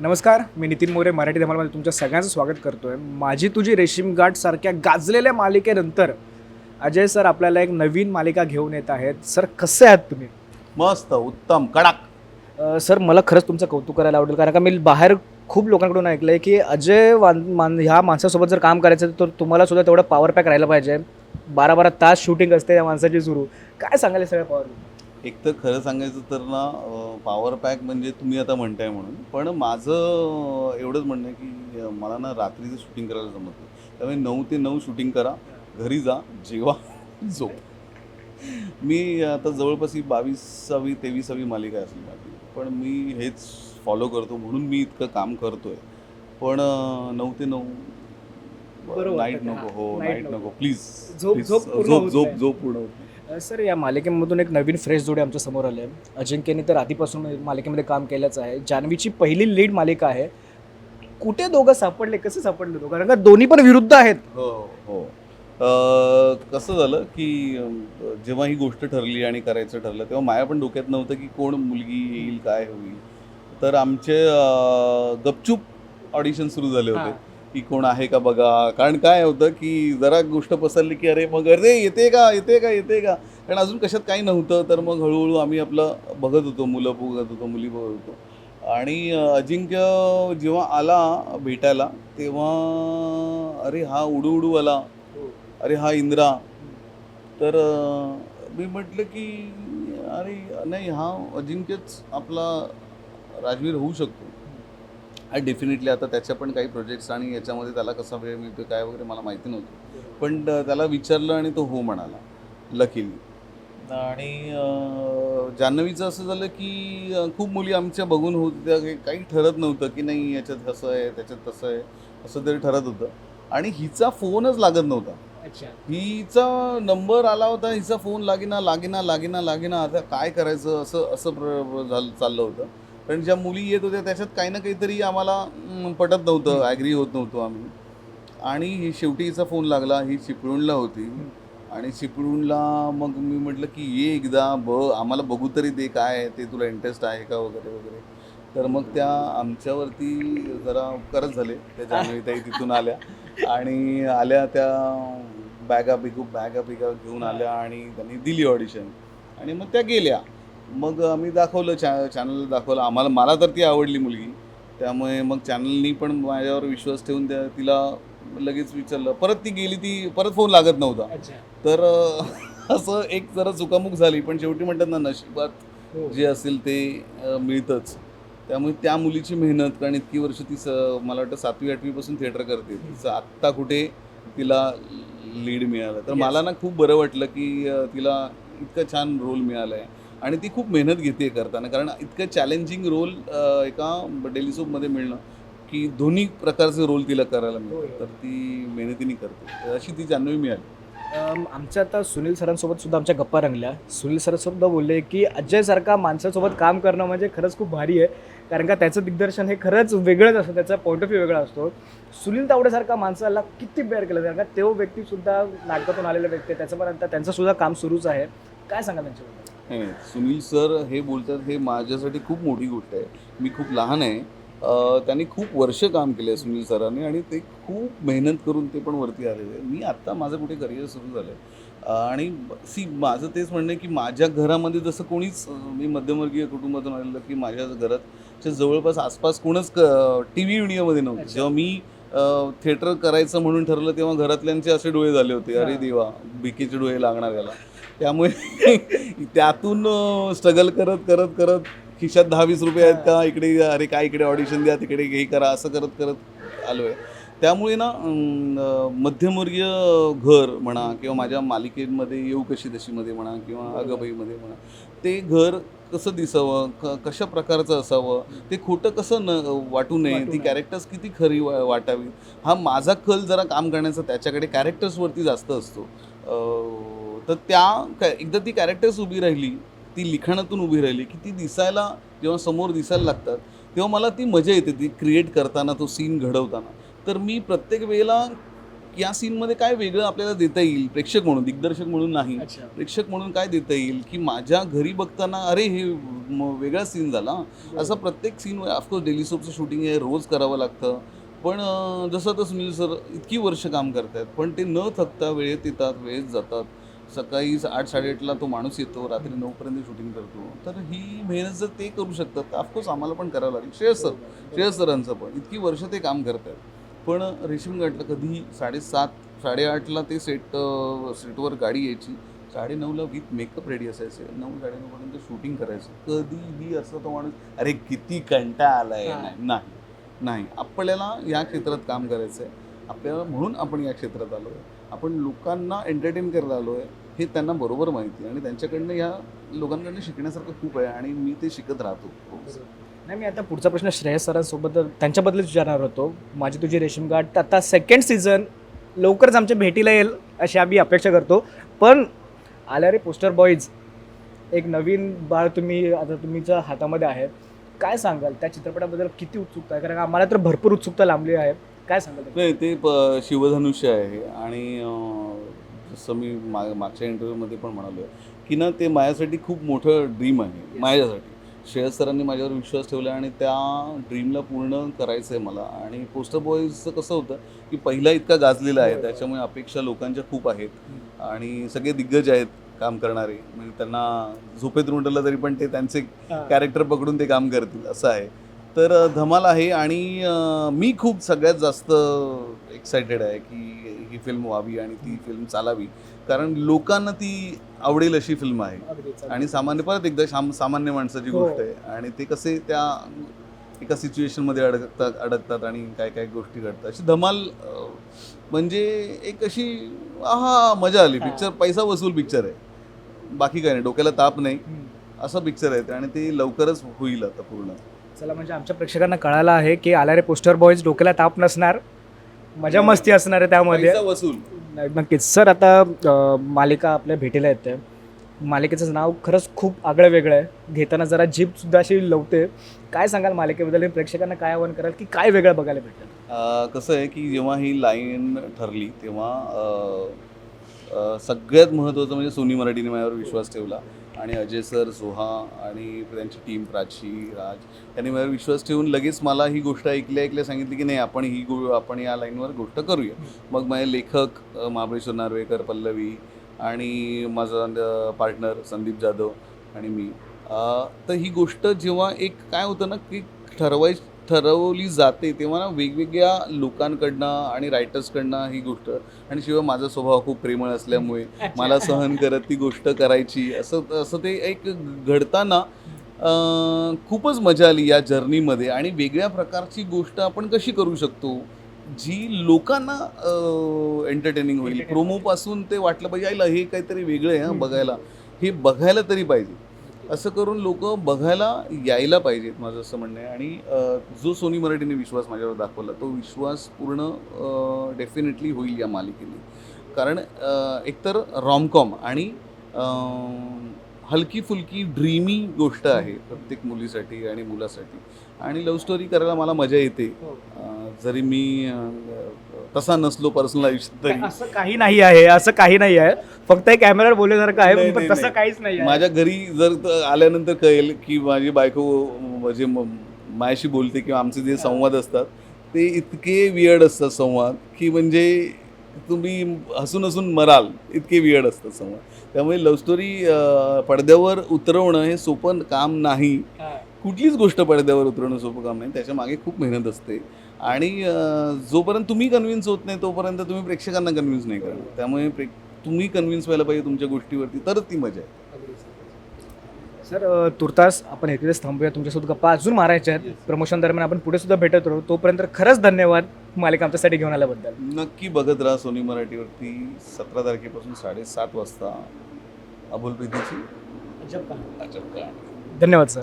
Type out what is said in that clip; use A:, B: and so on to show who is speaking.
A: नमस्कार मी नितीन मोरे मराठी धमालमध्ये तुमच्या सगळ्यांचं स्वागत करतोय. माझी तुझी रेशीम गाठ सारख्या गाजलेल्या मालिकेनंतर अजय सर आपल्याला एक नवीन मालिका घेऊन येत आहेत. सर कसे आहात तुम्ही?
B: मस्त उत्तम कडक.
A: अ, सर मला खरंच तुमचं कौतुक करायला आवडेल कारण का मी बाहेर खूप लोकांकडून ऐकलं आहे की अजय वान मान ह्या माणसासोबत जर काम करायचं तर तुम्हाला सुद्धा तेवढं पॉवर पॅक राहिलं पाहिजे. बारा बारा तास शूटिंग असते त्या माणसाची सुरू. काय सांगाल हे सगळं पॉवर
B: एक तर खरं सांगायचं तर ना पॉवर पॅक म्हणजे तुम्ही आता म्हणताय म्हणून पण माझं एवढंच म्हणणं आहे की मला ना रात्रीचं शूटिंग करायला जमत नाही. त्यामुळे नऊ ते नऊ शूटिंग करा घरी जा जेवा झोप. मी आता जवळपास ही बावीसावी तेविसावी मालिका असेल माझी पण मी हेच फॉलो करतो म्हणून मी इतकं काम करतोय. पण अं, नऊ ते नऊ
A: बरोबर
B: नाईट नको
A: हां.
B: नाईट
A: नको.
B: प्लीज
A: झोप- झोप
B: झोप झोप पूर्ण
A: सर या मालिकेमधून एक नवीन फ्रेश जोडी आमच्यासमोर आले अजिंक्यने तर आधीपासून मालिकेमध्ये काम केलंच आहे. जान्हवीची पहिली लीड मालिका आहे. कुठे दोघं सापडले कसे सापडले दोघं? कारण का दोन्ही पण विरुद्ध आहेत.
B: हो हो. कसं झालं की जेव्हा ही गोष्ट ठरली आणि करायचं ठरलं तेव्हा माया पण डोक्यात नव्हतं की कोण मुलगी येईल काय होईल. तर आमचे गपचूप ऑडिशन सुरू झाले होते. की कोण आहे का बघा? कारण काय होतं की जरा गोष्ट पसरली की अरे मग अरे येते का? येते का? येते का? कारण अजून कशात काही नव्हतं तर मग हळूहळू आम्ही आपलं बघत होतो मुलं बघत होतो मुली बघत होतो. आणि अजिंक्य जेव्हा आला भेटायला तेव्हा अरे हा उडू उडू आला. अरे हा इंद्रा. तर मी म्हटलं की अरे नाही हा अजिंक्यच आपला राजवीर होऊ शकतो. आणि डेफिनेटली आता त्याच्या पण काही प्रोजेक्ट्स आणि याच्यामध्ये त्याला कसा वेळ मिळतो काय वगैरे मला माहिती नव्हतं. पण त्याला विचारलं आणि तो हो म्हणाला लकीली आणि जान्हवीचं असं झालं की खूप मुली आमच्या बघून होत होत्या की काही ठरत नव्हतं की नाही याच्यात असं आहे त्याच्यात तसं आहे असं तरी ठरत होतं. आणि हिचा फोनच लागत नव्हता.
A: अच्छा.
B: हिचा नंबर आला होता हिचा फोन लागेना लागेना लागेना लागेना आता काय करायचं असं असं झालं चाललं होतं. कारण ज्या मुली येत होत्या त्याच्यात काही ना काहीतरी आम्हाला पटत नव्हतं ॲग्री होत नव्हतो आम्ही. आणि ही शेवटी हिचा फोन लागला ही चिपळूणला होती. आणि चिपळूणला मग मी म्हटलं की ये एकदा ब आम्हाला बघू तरी दे काय आहे ते तुला इंटरेस्ट आहे का वगैरे वगैरे. तर मग त्या आमच्यावरती जरा उपकारच झाले त्या जान्हवीताई तिथून आल्या. आणि आल्या त्या बॅगा बिगू बॅगा बिगा घेऊन आल्या आणि त्यांनी दिली ऑडिशन आणि मग त्या गेल्या. मग आम्ही दाखवलं चॅ चॅनलला दाखवलं. आम्हाला मला तर ती आवडली मुलगी. त्यामुळे मग चॅनलनी पण माझ्यावर विश्वास ठेवून त्या तिला लगेच विचारलं. परत ती गेली ती परत फोन लागत नव्हता. तर असं एक जरा चुकामुक झाली. पण शेवटी म्हणतात ना नशिबात
A: हो.
B: जे असेल ते मिळतंच. त्यामुळे त्या मुलीची मेहनत कारण इतकी वर्ष ती स मला वाटतं सातवी आठवीपासून थिएटर करते. तिचं आत्ता कुठे तिला लीड मिळालं. तर. मला ना खूप बरं वाटलं की तिला इतकं छान रोल मिळालं आहे आणि ती खूप मेहनत घेते करताना. कारण इतकं चॅलेंजिंग रोल एका डेलिसोपमध्ये मिळणं की दोन्ही प्रकारचे रोल तिला करायला
A: होय.
B: मिळतात तर ती मेहनतीने करते. अशी ती जान्हवी मिळाली.
A: आमच्या आता सुनील सरांसोबत सुद्धा आमच्या गप्पा रंगल्या. सुनील सर सुद्धा बोलले की अजयसारखा माणसासोबत काम करणं म्हणजे खरंच खूप भारी आहे. कारण का त्याचं दिग्दर्शन हे खरंच वेगळंच असतं. त्याचा पॉईंट ऑफ व्ह्यू वेगळा असतो. सुनील तावडेसारखा माणसाला किती बेअर केलं? कारण का तो व्यक्तीसुद्धा नाटकातून आलेला व्यक्ती आहे. त्याचं पण आता त्यांचं सुद्धा काम सुरूच आहे. काय सांगा त्यांच्याबद्दल?
B: नाही नाही. सुनील सर हे बोलतात हे माझ्यासाठी खूप मोठी गोष्ट आहे मी खूप लहान आहे त्यांनी खूप वर्ष काम केलं आहे सुनील सरांनी आणि ते खूप मेहनत करून ते पण वरती आलेले आहे मी आत्ता माझं कुठे करिअर सुरू झालं आहे आणि सी माझं तेच म्हणणं आहे की माझ्या घरामध्ये जसं कोणीच मी मध्यमवर्गीय कुटुंबातून आलेलं की माझ्या घराच्या जवळपास आसपास कोणच टी व्ही युनियामध्ये नव्हतं. जेव्हा मी थिएटर करायचं म्हणून ठरलं तेव्हा घरातल्यांचे असे डोळे झाले होते अरे. देवा बिकीचे डोळे लागणार याला त्यामुळे त्यातून स्ट्रगल करत करत करत खिशात दहा वीस रुपये आहेत का? इकडे अरे काय इकडे ऑडिशन द्या तिकडे हे करा असं करत करत आलो आहे त्यामुळे ना मध्यमवर्गीय घर म्हणा किंवा माझ्या मालिकेमध्ये येऊ कशी तशीमध्ये म्हणा किंवा अगबाईमध्ये म्हणा ते घर कसं दिसावं? क कशा प्रकारचं असावं? ते खोटं कसं न वाटू नये? ती. कॅरेक्टर्स किती खरी वा वाटावी हा माझा कल जरा काम करण्याचा त्याच्याकडे कॅरेक्टर्सवरती जास्त असतो. तर त्या क- एकदा ती कॅरेक्टर्स उभी राहिली ती लिखाणातून उभी राहिली की ती दिसायला जेव्हा समोर दिसायला लागतात तेव्हा मला ती मजा येते ती क्रिएट करताना तो सीन घडवताना. तर मी प्रत्येक वेळेला या सीनमध्ये काय वेगळं आपल्याला देता येईल? प्रेक्षक म्हणून दिग्दर्शक म्हणून नाही. प्रेक्षक म्हणून काय देता येईल की माझ्या घरी बघताना अरे हे म- वेगळा सीन झाला. असं प्रत्येक सीन ऑफकोर्स डेली सोपचं शूटिंग आहे रोज करावं लागतं. पण जसं आता सुनील सर इतकी वर्ष काम करतायत पण ते न थकता वेळेत येतात वेळेत जातात. सकाळी आठ साडेआठला तो माणूस येतो रात्री नऊपर्यंत शूटिंग करतो. तर ही मेहनत जर ते करू शकतात तर ऑफकोर्स आम्हाला पण करावं लागेल. श्रेयस सर श्रेयस सरांचं पण. इतकी वर्ष ते काम करतायत. पण रेशीम घाटला कधी साडेसात साडेआठला ते सेट सेटवर गाडी यायची. साडेनऊला विथ मेकअप रेडी असायचे. नऊ साडेनऊपर्यंत शूटिंग करायचं. कधीही असं तो माणूस अरे किती कंटा आलाय. नाही नाही. आपल्याला या क्षेत्रात काम करायचं आहे आपल्याला म्हणून आपण या क्षेत्रात आलो आहे आपण लोकांना एंटरटेन करायला आलो आहे हे त्यांना बरोबर माहिती आहे. आणि त्यांच्याकडनं ह्या लोकांकडनं शिकण्यासारखं खूप आहे आणि मी ते शिकत राहतो.
A: नाही मी आता पुढचा प्रश्न श्रेयस सरांसोबत त्यांच्याबद्दलच विचारणार होतो. माझी तुझी रेशीम गाठ. आता सेकंड सीझन लवकरच आमच्या भेटीला येईल अशी आम्ही अपेक्षा करतो. पण आल्या रे पोस्टर बॉईज एक नवीन बाळ तुम्ही आता तुमच्या हातामध्ये आहे. काय सांगाल? त्या चित्रपटाबद्दल किती उत्सुकता आहे? कारण आम्हाला तर भरपूर उत्सुकता लांबली आहे. काय सांगाल
B: नाही ते प शिवधनुष्य आहे आणि जसं मी मा मागच्या इंटरव्ह्यूमध्ये पण म्हणालो आहे की ना ते माझ्यासाठी खूप मोठं ड्रीम आहे माझ्यासाठी. श्रेयस सरांनी माझ्यावर विश्वास ठेवला आणि त्या ड्रीमला पूर्ण करायचं आहे मला. आणि पोस्टर बॉईजचं कसं होतं की पहिला इतका गाजलेला आहे त्याच्यामुळे अपेक्षा लोकांच्या खूप आहेत. आणि सगळे दिग्गज आहेत काम करणारे. म्हणजे त्यांना झोपेत रुंडलं तरी पण ते त्यांचे कॅरेक्टर पकडून ते काम करतील असं आहे. तर धमाल आहे आणि मी खूप सगळ्यात जास्त एक्सायटेड आहे की ही फिल्म व्हावी आणि ती फिल्म चालावी. कारण लोकांना ती आवडेल अशी फिल्म आहे. आणि सामान्य परत एकदा साम सामान्य माणसाची
A: हो.
B: गोष्ट आहे. आणि ते कसे त्या एका सिच्युएशनमध्ये अडकतात अडकतात आणि काय काय गोष्टी घडतात. अशी धमाल म्हणजे एक अशी हा मजा आली. पिक्चर पैसा वसूल पिक्चर आहे. बाकी काय नाही. डोक्याला ताप नाही. असं पिक्चर आहे. ते आणि ते लवकरच होईल आता पूर्ण.
A: चला म्हणजे आमच्या प्रेक्षकांना कळालं आहे की आल्या रे पोस्टर बॉईज डोक्याला ताप नसणार मजा मस्ती असणार आहे त्यामध्ये.
B: पैसा वसूल.
A: नाही, नक्कीच. सर आता अ, मालिका आपल्या भेटीला येते. मालिकेचं नाव खरंच खूप आगळं वेगळं आहे. घेताना जरा जीपसुद्धा अशी लवते. काय सांगाल मालिकेबद्दल? आणि प्रेक्षकांना काय आव्हान कराल की काय वेगळं बघायला भेटेल?
B: अं, कसं आहे की जेव्हा ही लाईन ठरली तेव्हा अं, अं, सगळ्यात महत्त्वाचं म्हणजे सोनी मराठीने माझ्यावर विश्वास ठेवला. आणि अजय सर सोहा आणि त्यांची टीम प्राची राज त्यांनी माझा विश्वास ठेवून लगेच मला ही गोष्ट ऐकल्या ऐकल्या सांगितली की नाही आपण ही गो आपण या लाईनवर गोष्ट करूया. मग माझे लेखक महाबळेश्वर नार्वेकर पल्लवी आणि माझा पार्टनर संदीप जाधव आणि मी. तर ही गोष्ट जेव्हा एक काय होतं ना की ठरवायची ठरवली जाते तेव्हा ना वेगवेगळ्या लोकांकडनं आणि रायटर्सकडनं ही गोष्ट आणि शिवाय माझा स्वभाव खूप प्रेमळ असल्यामुळे मला सहन करत ती गोष्ट करायची असं असं ते एक घडताना खूपच मजा आली या जर्नीमध्ये आणि वेगळ्या प्रकारची गोष्ट आपण कशी करू शकतो जी लोकांना एंटरटेनिंग होईल. प्रोमोपासून ते वाटलं पाहिजे आईला हे काहीतरी वेगळं आहे बघायला. हे बघायला तरी पाहिजे. असं करून लोक बघायला यायला पाहिजेत माझं असं म्हणणं आहे. आणि जो सोनी मराठीने विश्वास माझ्यावर दाखवला तो विश्वास पूर्ण डेफिनेटली होईल या मालिकेने. कारण एकतर रॉमकॉम आणि हलकी फुलकी ड्रीमी गोष्ट आहे प्रत्येक मुलीसाठी आणि मुलासाठी. आणि लव्ह स्टोरी करायला मला मजा येते. अं, जरी मी तसा नसलो पर्सनल आयुष्यात तरी.
A: असं काही नाही आहे असं काही नाही आहे. फक्त एक कॅमेरावर बोलण्यासारखं आहे पण तसं. काहीच नाही
B: माझ्या घरी जर आल्यानंतर कळेल की माझी बायको म्हणजे माझ्याशी बोलते किंवा आमचे जे संवाद असतात ते इतके वियर्ड असतात संवाद की म्हणजे तुम्ही हसून हसून मराल इतके वियर्ड असतात संवाद. त्यामुळे लव्ह स्टोरी पडद्यावर उतरवणं हे सोपं काम नाही. कुठलीच गोष्ट पडद्यावर उतरवणं सोपं काम नाही. त्याच्यामागे खूप मेहनत असते. आणि जोपर्यंत तुम्ही कन्व्हिन्स होत नाही तोपर्यंत तुम्ही प्रेक्षकांना कन्व्हिन्स नाही करणार. त्यामुळे प्रे तुम्ही कन्व्हिन्स व्हायला पाहिजे तुमच्या गोष्टीवरती. तरच ती मजा आहे
A: सर. तुर्तास आपण इकडेच थांबूया. तुमच्यासोबत गप्पा अजून मारायच्या आहेत. प्रमोशन दरम्यान आपण पुढे सुद्धा भेटत राहू. तोपर्यंत खरंच धन्यवाद. मालिका आमच्यासाठी घेऊन आल्याबद्दल.
B: नक्की बघत राहा सोनी मराठीवरती सतरा तारखेपासून साडेसात वाजता अबोल प्रीतीची.
A: धन्यवाद सर